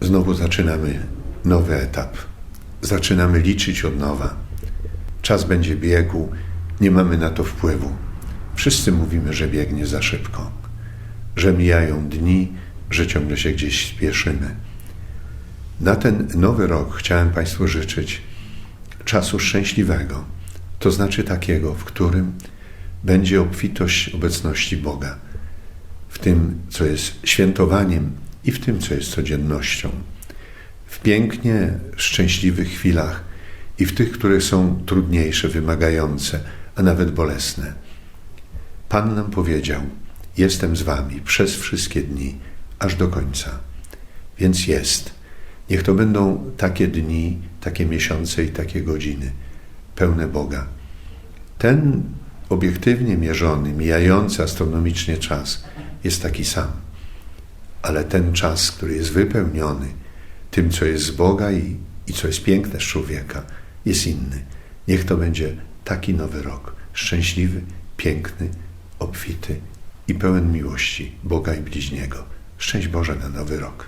Znowu zaczynamy nowy etap. Zaczynamy liczyć od nowa. Czas będzie biegł, nie mamy na to wpływu. Wszyscy mówimy, że biegnie za szybko, że mijają dni, że ciągle się gdzieś spieszymy. Na ten nowy rok chciałem Państwu życzyć czasu szczęśliwego, to znaczy takiego, w którym będzie obfitość obecności Boga, w tym, co jest świętowaniem i w tym, co jest codziennością, w pięknie szczęśliwych chwilach i w tych, które są trudniejsze, wymagające, a nawet bolesne. Pan nam powiedział: Jestem z Wami przez wszystkie dni, aż do końca. Więc jest. Niech to będą takie dni, takie miesiące i takie godziny, pełne Boga. Ten obiektywnie mierzony, mijający astronomicznie czas jest taki sam. Ale ten czas, który jest wypełniony tym, co jest z Boga i, i co jest piękne z człowieka, jest inny. Niech to będzie taki nowy rok, szczęśliwy, piękny, obfity i pełen miłości Boga i bliźniego. Szczęść Boże na nowy rok.